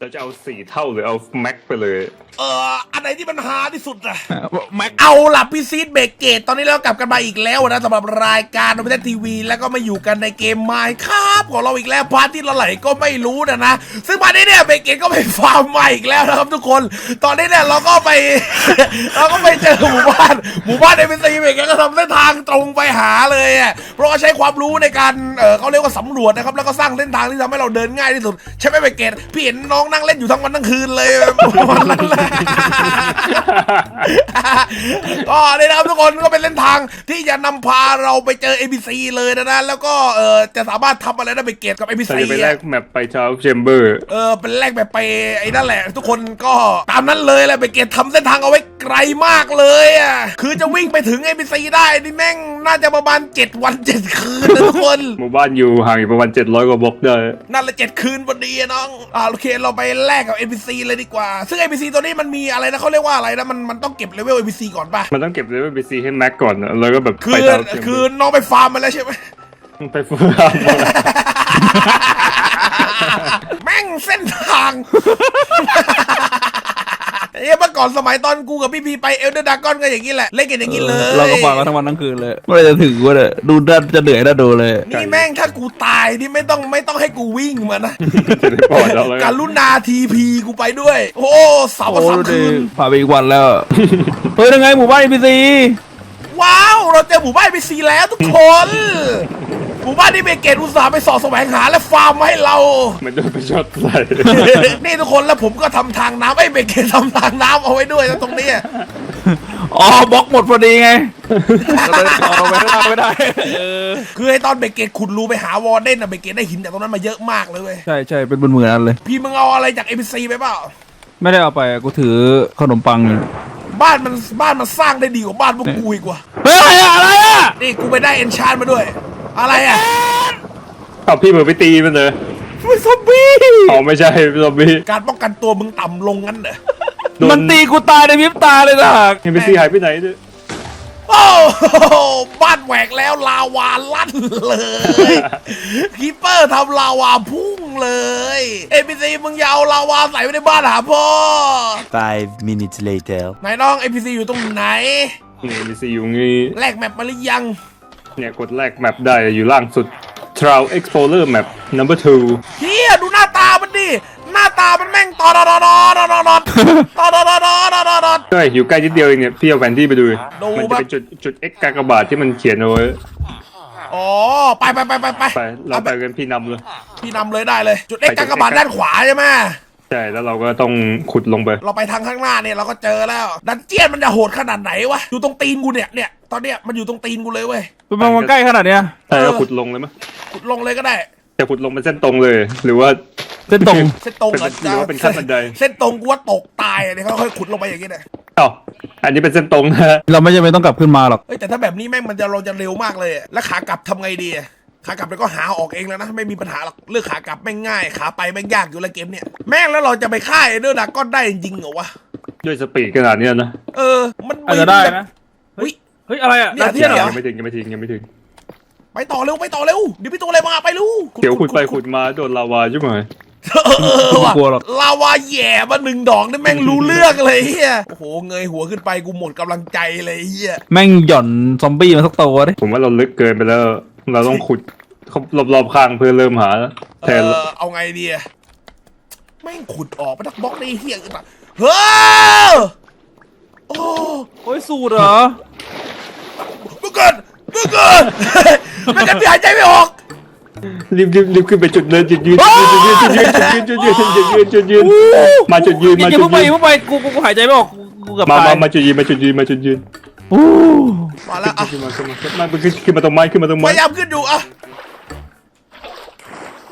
เราจะเอาสี่เท่าหรือเอาแม็กไปเลย เอ่ออันไหนที่มันหาที่สุดอะแม็กเอาล่ะพี่ซีดเบรกเกตตอนนี้เรากลับกันมาอีกแล้วนะสำหรับรายการโนบิททีวี แล้วก็มาอยู่กันในเกมไมค์ครับของเราอีกแล้วพาร์ทที่เราไหลก็ไม่รู้นะนะ ซึ่งพาร์ทนี้เนี่ยเบรกเกตก็ไปฟาร์มใหม่อีกแล้วนะครับทุกคน ตอนนี้เนี่ยเราก็ไป เราก็ไปเจอหมู่บ้านหมู่บ้านเอ็มซีเบรกเกตก็ทำเส้นทางตรงไปหาเลยอะเพราะว่าใช้ความรู้ในการเออเขาเรียกว่าสำรวจนะครับแล้วก็สร้างเส้นทางที่ทำให้เราเดินง่ายที่สุดใช่ไหมเบรกเกตพี่เห็นน้องนั่งเล่นอยู่ทั้งวันทั้งคืนเลยวันนั้นแหละก็นี่นะครับทุกคนก็เป็นเส้นทางที่จะนำพาเราไปเจอ ABC เลยนะนะแล้วก็เออจะสามารถทำอะไรได้ไปเกตกับ ABC เราจะไปแลกแมปไปชาวเชมเบอร์เออเป็นแรกแบบไปไอ้นั่นแหละ ทุกคนก็ตามนั้นเลยแหละไปเกตทำเส้นทางเอาไว้ไกลมากเลยอะคือจะวิ่งไปถึง ABC ได้นี่แม่งน่าจะประมาณ7วัน7คืนนะทุกคนหมู่บ้านอยู่ห่างอีกประมาณ700กว่าบล็อกได้นั่นละเจ็ดคืนพอดีอะน้องอ่าโอเคเราไปแลกกับ ABC เลยดีกว่า ซึ่ง ABC ตัวนี้มันมีอะไรนะเขาเรียกว่าอะไรนะมันมันต้องเก็บเลเวล ABC ก่อนป่ะมันต้องเก็บเลเวลไปซีให้แม็กก่อนนะแล้วก็แบบคืไปอชาวเชมคืเบออร์น้องไปฟาร์มมาแล้วใช่ไหม ไปฟาร์มมาแม่งเส้นทาง เอ้ยเมื่อก่อนสมัยตอนกูกับพี่พีไปเอลเดอร์ดากอนก็อย่างนี้แหละเล่นกันอย่างนี้เลย เราก็ฟังกันทั้งวันทั้งคืนเลยเมื่อไหรจะถึงวะเนี่ยดูด้านจะเหนื่อยน่าดูเลยนี่แม่งถ้ากูตายนี่ไม่ต้องไม่ต้องให้กูวิ่งมานะจะได้ปลอดแล้วแล้วการุณาทีพีกูไปด้วย โอ้สาวโอ้สามดูดิคืนผ่านไปอีกวันแล้วเฮ้ยยังไงหมู่บ้านอีพีซีว้าว เราเจอหมู่บ้านไปซีแล้วทุกคน หมู่บ้านที่เบเกตอุตส่าห์ไปสอดแสวงหาและฟาร์มมาให้เรา มันโดนไปช็อตใส่ นี่ทุกคนแล้วผมก็ทำทางน้ำไอ้เบเกตทำทางน้ำเอาไว้ด้วยนะตรงเนี้ยอ๋อบล็อกหมดพอดีไงก็เลยเอาไปไม่ได้ไม่ได้เออคือไอ้ตอนเบเกตขุดรูไปหาวอร์เดนอะเบเกตได้หินจากตรงนั้นมาเยอะมากเลยเว้ยใช่ใช่เป็นเหมือนๆนั้นเลย พี่มึงเอาอะไรจากเอ็มซีไปเปล่า ไม่ได้เอาไปกูถือขนมปังอยู่บ้านมันบ้านมันสร้างได้ดีกว่าบ้านพวกกูอีกว่ะเฮ้ยอะไรอะอะไรอะนี่กูไปได้เอนชานมาด้วย อะไรอะเอาพี่มือไปตีมันเลยมันซอมบี้อ๋อไม่ใช่ซอมบี้การป้องกันตัวมึงต่ำลงงั้นเหรอโดนมันตีกูตายในพริบตาเลยนะเอ็มบีซีหายไปไหนเนี่ยโอ้โหบ้านแหวกแล้วลาวาลั่นเลยคีเปอร์ทำลาวาพุ่งเลยเอ็มซีมึงอยาเอาลาวาใส่ไว้ในบ้านหาพ่อ Five minutes later. ไหนน้องเอ็มซีอยู่ตรงไหนนี่เอ็มบีซีอยู่งี้แลกแมปมาหรือยัง เนี่ยกดแลกแมปได้อยู่ล่างสุด Trial Explorer Map number two เฮียดูหน้าตามันดิ หน้าตามันแม่งตอดอดอดอดอดอดอดตอดอดอดอดอดอดอดใช่อยู่ใกล้นิดเดียวเองเนี่ยพี่เอาแผนที่ไปดูดูมันจะปะเป็นจุดจุด X กากบาทที่มันเขียนเอาไว้อ๋อไปไปไปไปไปไปเราไปกันพี่นำเลย พี่นำเลยได้เลย จุดเอ็กไปจุดกากบาทด้านขวาใช่ไหมใช่แล้วเราก็ต้องขุดลงไป เราไปทางข้างหน้าเนี่ยเราก็เจอแล้ว ดันเจียนมันจะโหดขนาดไหนวะอยู่ตรงตีนกูเนี่ยเนี่ยตอนเนี้ยมันอยู่ตรงตีนกูเลยเว้ย เป็นมันใกล้ขนาดเนี้ยใช่เออเราขุดลงเลยมั้ยขุดลงเลยก็ได้ จะขุดลงเป็นเส้นตรงเลย หรือว่าเส้นตรงเส้นตรงเป็นหรือว่าเป็นขั้นบันไดเส้นตรงกูว่าตกตายอะเนี่ยเขาค่อยขุดลงไปอย่างงี้เนี่ยเอ้าอันนี้เป็นเส้นตรงนะฮะเราไม่จำเป็นต้องกลับขึ้นมาหรอกเฮ้ยแต่ถ้าแบบนี้แม่งมันจะเราจะเร็วมากเลยอะแล้วขากลับทำไงดีอะขากลับเราก็หาออกเองแล้วนะไม่มีปัญหาหรอกเรื่องขากลับแม่งง่ายขาไปแม่งยากอยู่แล้วเกมเนี่ยแม่งแล้วเราจะไปฆ่าเอเดอร์ดากอนได้จริงๆเหรอวะด้วยสปีดขนาดเนี้ยนะเออ มันอาจจะได้นะ เฮ้ยเฮ้ยอะไรอะเนี่ยดาวเทียมเหรยัองไม่ถึงยังไม่ถึงยังไม่ถึงไปต่อเร็วไปต่อเร็วเดี๋ยวพี่ตัวอะไรมาไปรู้เดี๋ยวขุดไปขุดมาโดนลาวาใช่ไหม เออว่ะกลัวหรอก ลาวาแหย่มาหนึ่งดอกนี่แม่งรู้เรื่องเลยเฮียโอ้โหเงยหัวขึ้นไปกูหมดกำลังใจเลยเฮียแม่งหย่อนซอมบี้มาสักตัวดิผมว่าเราลึกเกินไปแล้ว เราต้องขุดรอบๆข้างเพื่อเริ่มหา แทเอนอเอาไงดีอะแม่งขุดออกไปทักบล็อกได้เฮียขึ้นมาเฮ้อโอ้โอ้ยสูตรเหรอเมื่อ ก่อนเมื่อก่อนไม่กันพี่หายใจไม่ออกรีบรีบรีบขึ้นไปจุดเนินจุดยืนจุดยืนจุดยืนจุดยืนจุดยืนจุดยืนจุดยืนมาจุดยืนอย่ามาอย่าจุเพิ่ดงไปยือนย่าเพิ่งไปกูกูกูหายใจไม่ออกกูเกับมาตายมามาจุดยืนมาจุดยืนมาจุดยืนโอ้มาแล้วอะขึ้นมาขึ้นมาขึ้นมาขึ้นขึ้นมาตรงไม้ขึ้นมาตรงพไม้ยายามขึ้นอยู่อะ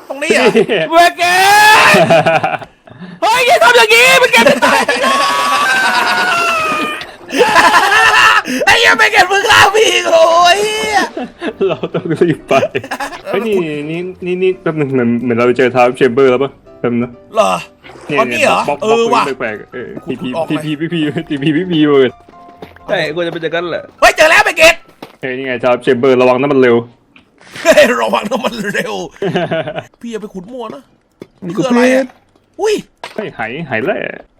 ตรงนี้อะเวเกนเฮ้ยอย่าทำอย่างนี้มันแกจะตายไอ้เหี้ ยังไม่เก็บมึงล่าพี่อีกโอ้ยเราต้องรีบไปเฮ้ยนี่นี่นี่นี่แป๊บนึงเหมือนเหมือนเราเจอทาวเชมเบอร์แล้วปะแป๊บนึงนะเหรออ๋อนี่เหรอบล็อกเอบล็อกอว่ะแปลกๆเออทีพีออกไหมทีพีพี่พีทีพีพี่พีเลยใช่กูจะเป็นอย่างนั้นแหละเฮ้ยเจอแล้วไปเกตเฮ้ยนี่ไงทาวเชมเบอร์ระวังน้ำมันเร็วเฮ้ยระวังนะมันเร็ว พี่อย่าไปขุดมั่วนะนี่คืออะไรอะอุ้ยเฮ้ยหายหายแล่เ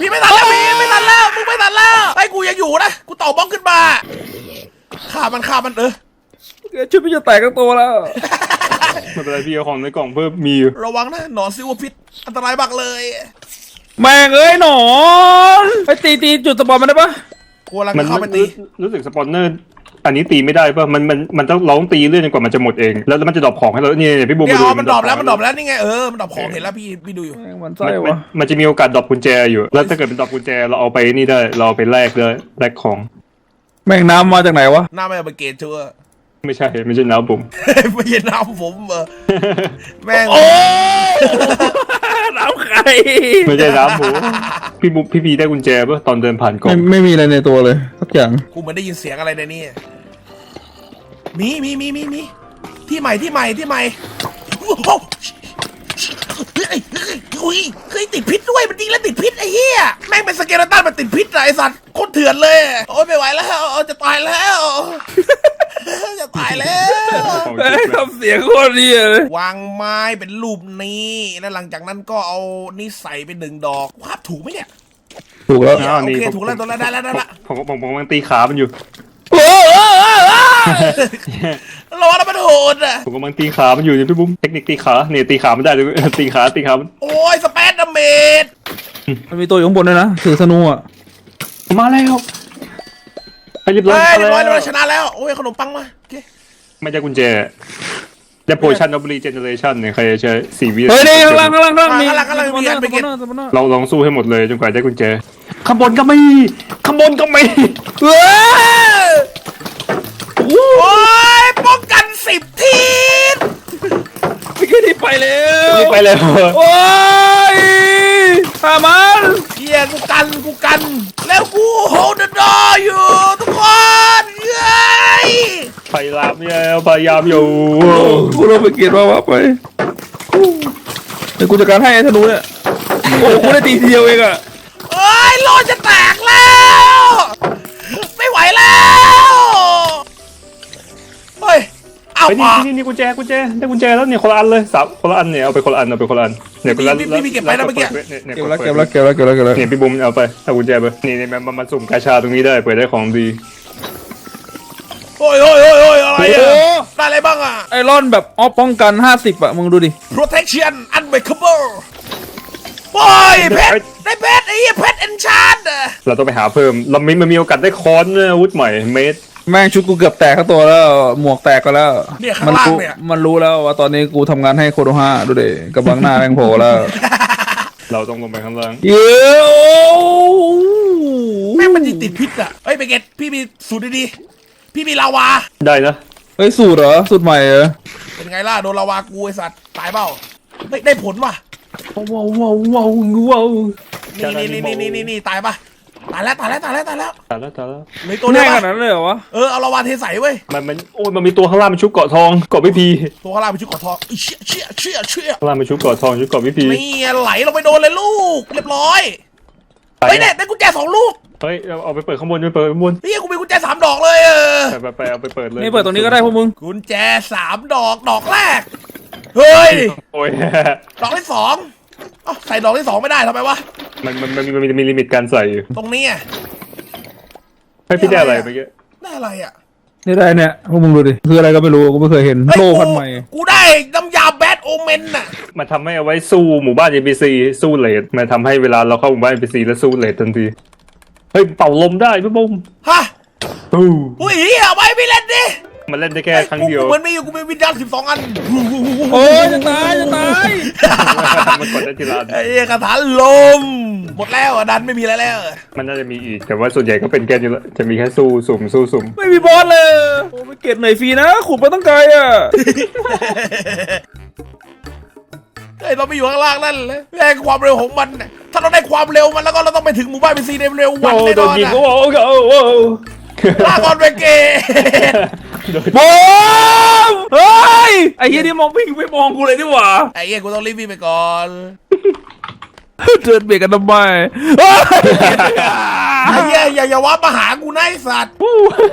พี่ไม่ทันแล้วพี่ไม่ทันแล้วมึงไม่ทันแล้วไอ้กูยังอยู่นะกูต่อบล็อกขึ้นมาฆ่ามันฆ่ามันเออชุดพี่จะแตกทั้งตัวแล้วไม่เป็นไรพี่เอาของในกล่องเพิ่มมีอยู่ระวังนะหนอนซิวพิษอันตรายมากเลยแม่งเอ้ยหนอนไปตีตีจุดสปอนมันได้ปะกูกำลังมันเข้าไปมันตีรู้รู้สึกสปอนเนอร์ อันนี้ตีไม่ได้ป่ะมันมันมันต้องเราต้องตีเรื่อยจนกว่ามันจะหมดเอง แล้วแล้วมันจะดรอปของให้เราเนี่ยเนี่ยพี่บูมเดี๋ยวมาดูมันดรอปแล้วมันดรอปแล้วนี่ไงเออมันดรอปของเห็นแล้วพี่พี่ดูอยู่ แม่งมันมันไส้มันวะมันจะมีโอกาสดรอปกุญแจอยู่ แล้วถ้าเกิดเป็นดรอปกุญแจเราเอาไปนี่ได้เราเอาไปแลกได้แลกของแม่งน้ำมาจากไหนวะหน้าไม่เอาไปเกณฑ์เชื่อไม่ใช่ไม่ใช่น้ำผมไม่ใช่น้ำผมเออแม่งโอ้น้ำ ไข่ไม่ใช่น้ำผมพี่บุ๊พี่พีได้กุญแจป่ะตอนเดินผ่านกล่อไม่งไม่มีอะไรในตัวเลยสักอย่างกูเหมือนได้ยินเสียงอะไรในนี่มีมีมีมีมีที่ใหม่ที่ใหม่ที่ใหม่โอ้โหเฮ้ยเฮ้ยเฮ้ยเฮ้ยติดพิษด้วยมันจริงแล้วติดพิษไอ้เหี้ยแม่งเป็นสเกเลตันมันติดพิษอะไอ้สัตว์โคตรเถื่อนเลย โอ้ยไม่ไหวแล้วเอาจะตายแล้ว จะตายแล้ว ของเฮ้จริยงเลยทำเสียงโคตรดีเลย วางไม้เป็นรูปนี้ แล้วหลังจากนั้นก็เอานี่ใส่เป็นหนึ่งดอกวาดถูกไหมเนี่ย ถูกแล้วเนี่ยโอเคถูกแล้วถูกแล้วได้แล้วได้แล้วผมผมผมกำลังตีขามันอยู่ โอ้โอ้โอ้โอ้รอแล้วมันโหดอะ ผมกำลังตีขามันอยู่เนี่ยพี่บุ้มเทคนิคตีขาเนี่ยตีขามันได้เลย ตีขาตีขามันโอ้ยสเปซดาเมจมันมีตัวอยู่ข้างบนด้วยนะถือธนูอะมาแล้วไป เรียบร้อเฮ้ยยเรียบร้อยมาเรียบร้แล้อยวชนะแล้ว โอ้ยขนมปังมาโอเคไม่ใช่กุญแจได้โพชั่นดับเบิลเจเนเรชันเนี่ยใครจะใช้สี่วิเฮ้ยนี่ข้างล่างข้างล่างข้างล่างมีข้างล่างข้างล่างมีอันไปกินสปอนเนอร์เราลองสู้ให้หมดเลยจนกว่าได้กุญแจข้างบนก็มีข้างบนก็มีเฮ้ยโอ้ยป้องกันสิบทีมไม่แค่นี้ไปแล้วนี่ไปแล้วโอ้ย ตามันเฮียกูกันกูกัน แล้วกูโฮดดออยู่ทุกคนเย้ยพยายามเนี่ยพยายามอยู่กูลงไปเกียรว่าว่าไปเดี๋ยวกูจัดการให้ไอ้ธนูเนี่ยโอ้กูได้ตีทีเดียวเองอะเอ้ยโลจะแตกแล้ว ไม่ไหวแล้วเฮ้ยเอาไอ้ยมานี่นี่นี่กุญแจกุญแจได้กุญแจแล้วเนี่ยคนละอันเลยสามคนละอันเนี่ยเอาไปคนละอันเอาไปคนละอันเนี่ยคนละพี่พี่พี่เก็บไปนะเมื่อกี้ เนี่ยเนี่ยเก็บแล้วเก็บแล้วเก็บแล้วเก็บแล้วเก็บแล้วเนี่ยพี่บุ้มเอาไปเอากุญแจไปนี่เนี่ยมันมันมันสุ่มกาชาตรงนี้ได้เปิดได้ของดีโอ้ยโอ้ยโอ้ยโอ้ยอะไรโอ้อะโหได้อะไรบ้างอะไอรอนแบบออฟป้องกัน 50อะมึงดูดิ protection unbreakable โอ้ยเพชรได้เพชรไอ้เหี้ยเพชร enchant อะเราต้องไปหาเพิ่มเราไม่มันมีโอกาสได้ค้อนเนี่ยอาวุธใหม่เมตร แม่งชุดกูเกือบแตกทั้งตัวแล้ว หมวกแตกก็แล้วเนี่ยข้างมันล่างรู้เนี่ย มันรู้แล้วว่าตอนนี้กูทำงานให้โคโดฮะดูดิกำลังหน้าแม่งโผล่แล้วเราต้องลงไปข้างล่าง เย้โอ้แม่งมันยิงติดพิษอะเฮ้ยไปเก็ตพี่มีสูตรดีๆพี่มีลาวา ได้นะ เฮ้ยสูตรเหรอสูตรใหม่เหรอเป็นไงล่ะโดนลาวากูไอสัตว์ตายเปล่าเฮ้ยได้ผลว่ะว้าวว้าวว้าวว้าวนี่นี่นี่นี่นี่นี่ตายปะ ตายแล้วตายแล้วตายแล้วตายแล้วตายแล้วตายแล้วเหลยตัวเดีแน่ยวขปะนาดนั้นเลยเหรอวะเออเอาลาวาเทใส่เว้ยมันมันโอ้ยมันมีตัวข้างล่างมันชุบเกาะทองเกาะพิพีตัวข้างล่างเป็นชุดเกอดทองอิเชี่ยเชี่ยเชี่ยเชี่ยข้างล่างมันชุบเกาะทองชุบเกาะพิพีนี่ไหลลงไปโดนเลยลูก เรียบร้อยไปเฮ้ยเนี่ยได้กุญแจสองลูกเฮ้ยเอาเอาไปเปิดข้างบนไปเปิดข้างบนเฮ้ยกูมีกุญแจสามดอกเลยเออไปไปไปเอาไปเปิดเลยนี่เปิดตรงนี้ก็ได้พวกมึงกุญแจสามดอกดอกแรกเฮ้ย โอ้ย ดอกที่สองเอ้าใส่ดอกที่สองไม่ได้ทำไมวะ มันมันมันมีมันมีมีลิมิตการใส่อยู่ตรงนี้อะให้พี่ได้อะไรเมื่อกี้ได้อะไรอะนี่ได้เนี่ยพวกมึงดูดิคืออะไรก็ไม่รู้กูไม่เคยเห็นเฮ้ยโล่กูพันใหม่กูได้น้ำยาแบทโอเมนน่ะมันทำให้เอาไว้สู้หมู่บ้าน NPC สู้เลดมันทำให้เวลาเราเข้าหมู่บ้าน NPC แล้วสู้เลดทันทีเฮ้ยเป่าลมได้พี่บุ้มฮะอู้อุ้ยเฮียไว้ไม่เล่นดิมันเล่นได้แค่ครั้งเดียวกูเหมือนมีอยู่กูมีวิญญาณสิบสองอันโอ้ยจะตายจะตาย มันกดได้ทีละอันไอ้เหี้ยคาถาลม หมดแล้วอะดันไม่มีอะไรแล้ว มันน่าจะมีอีก แต่ว่าส่วนใหญ่ก็เป็นแค่นี้แหละจะมีแค่สู้สุ่มสู้สุ่มไม่มีบอสเลย โอ้ไม่เก็บหน่อยฟรีนะขุดไปตั้งไกลอะ ไอ้เราไปอยู่ข้างล่างนั่นเลยแรงความเร็วของมันน่ะถ้าเราได้ความเร็วมันแล้วก็เราต้องไปถึงหมู่บ้านเป็นซีในเร็ววันโอ้แน่โดนอนยิงอะโอ้โห ลาก่อนเบเกตโดนบอมเฮ้ยไอ้เหี้ยนี่มองวิ่งไปมองกูเลยดีกว่าไอ้เหี้ยกูต้องรีบวิ่งไปก่อน เดินเบียดกันทำไมเฮ้ย ไอ้เหี้ยอย่าอย่าว่ามาหากูนะไอ้สัตว์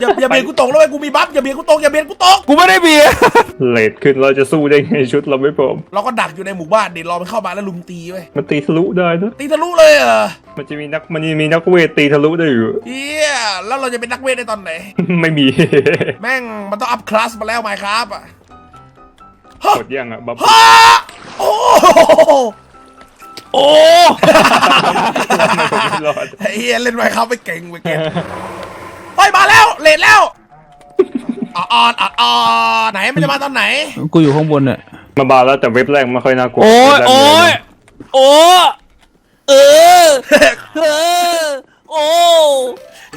อย่าอย่าเบียดกูตกแล้วไอ้กูมีบัฟอย่าเบียดกูตกอย่าเบียดกูตก กูไม่ได้เบียดเลทขึ้นเราจะสู้ได้ไงชุดเราไม่พร้อมเราก็ดักอยู่ในหมู่บ้านดิรอมันเข้ามาแล้วลุมตีไว้ยมันตีทะลุได้นะตีทะลุเลยเหรอมันจะมีนักมันจะมีนักเวทตีทะลุได้อยู่เฮียแล้วเราจะเป็นนักเวทได้ตอนไหน ไม่มี แม่งมันต้องอัพคลาสมาแล้วไหมครับอะกดยังอะบัฟ ฮะโอ้โห โอ้ไม่รอดไอ้เฮียเล่นไมครับไม่เก่งไม่เก่งเฮ้ยมาแล้วเลทแล้วอ่อนอ่อนอ่อนอ่อนไหนมันจะมาตอนไหน กูอยู่ข้างบนเนี่ยมาบาแล้วแต่เว็บแรกไม่ค่อยน่ากลัวโอ้ยเว็บแรกโอ้ยเยโอ้เออเออโอ้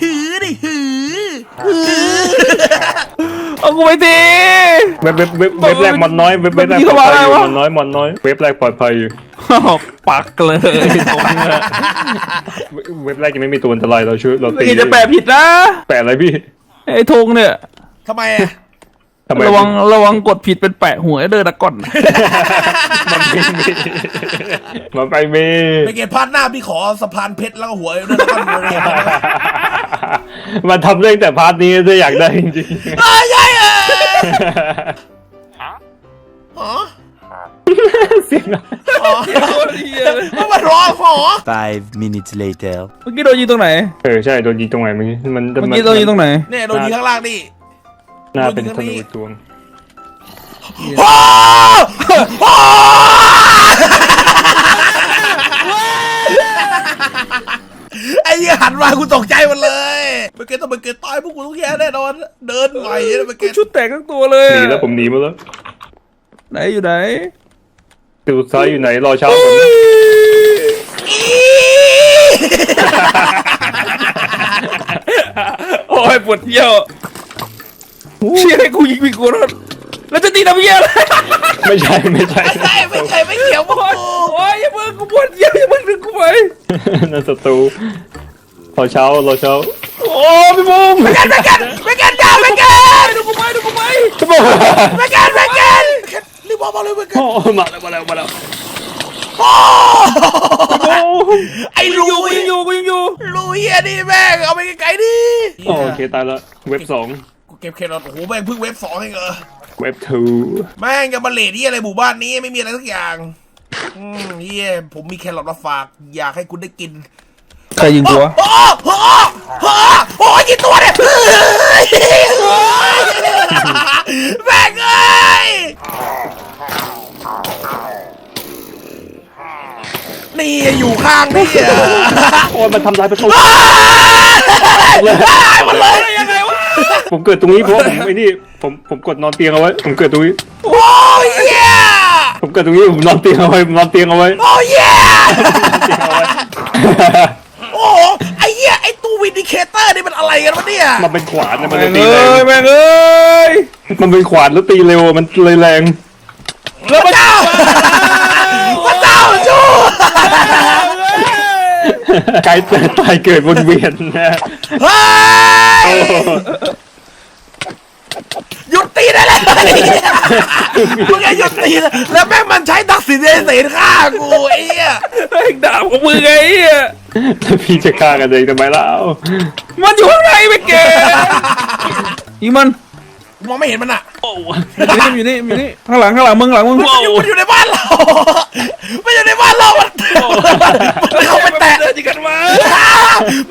หือดิหือเอากูไปที เว็บเว็บเว็บเว็บแรกมันน้อยเว็บเว็บแรกมันยิงปลอเข้าดมาภัยอยู่ได้วะมันน้อยมันน้อยเว็บแรกปลอดภัยอยู่ปักเลยตรงเนี้ยเว็บแรกยังไม่มีตัวอันตรายเราช่วยเราไม่ตีจะแปะผิดนะแปะอะไรพี่ไอ้ธงเนี่ยทำไมอะ ทำไมระวังระวังกดผิดเป็นแปะหัวไอ้เดินตะก่อน มันไม่มีมันไปเมไปเกตพาร์ทหน้าพี่ขอสะพานเพชรแล้วก็หัวเดินต้นเลยมันทำเรื่องแต่พาร์ทนี้ถ้าอยากได้จริงเอ้ยยัยเอ้ยๆอ๋อเสียงอะอ๋อมันมาร้องหอ Five minutes later. เมื่อกี้โดนยิงตรงไหน เออใช่โดนยิงตรงไหนเมื่อกี้มันเมื่อกี้โดนยิงตรงไหน เนี่ยโดนยิงข้างล่างนี่ หน้าเป็นโดนยิงธตรงนี้นูตวงโอ้โหไอ้เหี้ยหันมากูตกใจหมดเลยเมื่อกี้ต้องเมื่อกี้ตายพวกกูต้องแย่แน่นอน เดินไหวนะเมื่อกี้ชุดแตกทั้งตัวเลยหนีแล้วผมหนีมาแล้วไหนอยู่ไหนตูซ้ายอยู่ไหนรอเช้าผมอีโอ้ยปวดเยี่ยว เชี่ยให้กูยิงผิดกูแล้วแล้วจะตีทำเยี่ยอะไรไม่ใช่ไม่ใช่ไม่ใช่ไม่ใช่ไม่เกี่ยวพวกโอ้ยกูโอ้ยอย่าเพิ่งกูปวดเยี่ยวอย่าเพิ่งดึงกูไปนั่นศัตรูรอเช้ารอเช้าโอ้ยพี่บุ้มไม่กันไม่กันไม่กันจ้าไม่กันดูกูไปดูกูไปไม่กันไม่กันรีบบอกมาเลยไม่กันโอ้มาแล้วมาแล้วมาแล้วโอ้ไอ้กูลุยังอยู่ยกูยังอยู่กูยังอยู่ลุยอะนี่แม่งเอาไปไกลๆดิโอเคตายแล้วเว็บสองกู เก็บเครอทโอ้โหแม่งเพิ่งเว็บสองเองเหรอเว็บทูแม่งจะมาเลดที่อะไรหมู่บ้านนี้ไม่มีอะไรสักอย่างอืมเฮียผมมีแครอทมาฝาก อยากให้คุณได้กินใครยิงกูวะโอ้โหโอ้โหโอ้ยกี่ตัวเนี่ยแม่งเอ้ยนี่อยู่ข้างนี่อะโอ้ยมันทำลายประตู ตายหมดเลยยังไงวะ ผมเกิดตรงนี้เพราะผมไอ้นี่ผมผมกดนอนเตียงเอาไว้ผมเกิดตรงนี้ โอ้ยเหี้ยผมเกิดตรงนี้ผมนอนเตียงเอาไว้ผมนอนเตียงเอาไว้โอ้ยเหี้ยเตียงเอาไว้โอ้โหไอ้เหี้ยไอ้ตู้วินดิเคเตอร์นี่มันอะไรกันวะเนี่ย มันเป็นขวานนะมันแม่เลยงตีเอ้แรงยแม่งเอ้ยมันเป็นขวานแล้วตีเร็วมันเลยแรงแล้วมันเจ้าพระเจ้าช่ วยกายแต่ตายเกิดวนเวียนนะเฮ้ยโอ้หยุดตีได้เลยมึงอย่าหยุดตีเลยแล้วแม่งมันใช้ทักษิณเสนฆ่ากูไอ้เหี้ยไอ้ดาบของมึงไงไอ้เหี้ยแล้วพี่จะฆ่ากันเองทำไมเล่ามันอยู่ข้างในไม่เก๋ยิงมัน มองไม่เห็นมันอะโอ้อยู่นี่อยู่นี่อยู่นี่ข้างหลังข้างหลังมึงหลังมึงมันอยู่มันอยู่ในบ้านเรามันอยู่ในบ้านเรา มันมันเข้าไปแตะเดินจิกันมา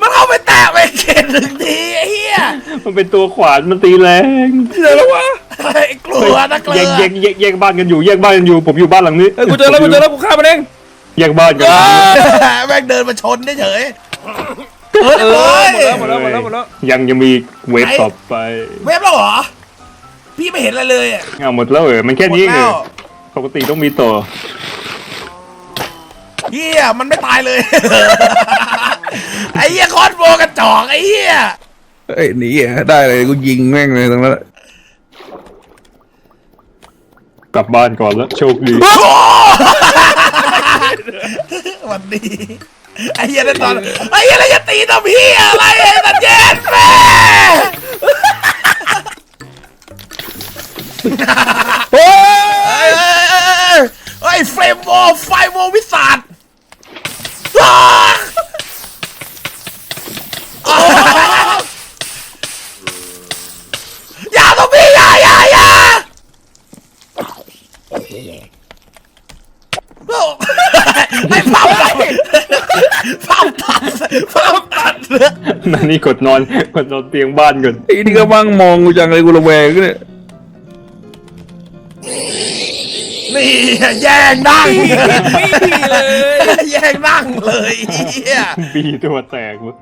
มันเข้าไปแตะไปเกณฑ์หนึ่งทีไอ้เหี้ยมันเป็นตัวขวานมันตีแรงเจอแล้ววะไอ้กลัวนะกลัวแยกแยกแยกแยกบ้านกันอยู่แยกบ้านกันอยู่ ผมอยู่บ้านหลังนี้เอ้ยกูเจอแล้วกูเจอแล้วกูฆ่ามันเองแยกบ้านกันแม่งเดินมาชนเฉยๆเอเอออเลยหมดแล้วหมดแล้วหมดแล้วยังยังมีเวฟต่อไป เว็บแล้วเหรอ พี่ไม่เห็นอะไรเลยอะเอาหมดแล้วเหรอมันแค่หมดนี้เองแล้เหรวอปกติต้องมีต่อเฮียมันไม่ตายเลย ไอ้เหี้ยคอนโบกระจอกไอ้เหี้ยเอ้ยหนีอะได้เลยกูยิงแม่งเลยตรงนั้นกลับบ้านก่อนแล้วโชคดีโอ้วันดีไอ้เหี้ยนั่นตอนไอ้เหี้ยแล้วจะตีทำพี่อะไรไอ้ตันเย็นแม่ โอ้ยเอ้ยเอ้ยเฟรมวอลไฟวอลวิสัทอ้าอ้อย่าทำพี่อย่าอย่าอย่าโอ้ไอ้ปั๊มตัดปั๊มตัดปั๊มตัดนั่นนี่กดนอนกดนอนเตียงบ้านก่อนไอ้นี่ก็มั่งมองกูจังเลยกูระแวงเนี่ย แย่งนั่งเลย แย่งนั่งเลยเฮียบีตัวแตกหมด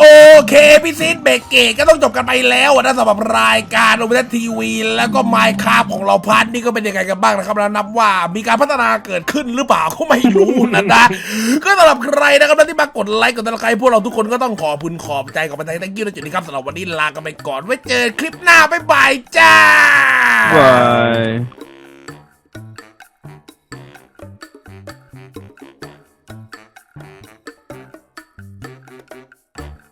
โอเค พี่ซิดเบรกเกตก็ต้องจบกันไปแล้วนะสำหรับรายการโอเปร่าทีวี แล้วก็ไมค์คาของเราพันนี่ก็เป็นยังไงกันบ้างนะครับแล้วนับว่ามีการพัฒนาเกิดขึ้นหรือเปล่าก็ไม่รู้นะนะ ก็สำหรับใครนะครับที่มากดไลค์กดติดตามพวกเราทุกคนก็ต้องขอบคุณขอบใจขอบใจทั้งยิ้วในจุดนี้ครับสำหรับวันนี้ลากันไปก่อนไว้เจอคลิปหน้าบ๊ายบายจ้า บาย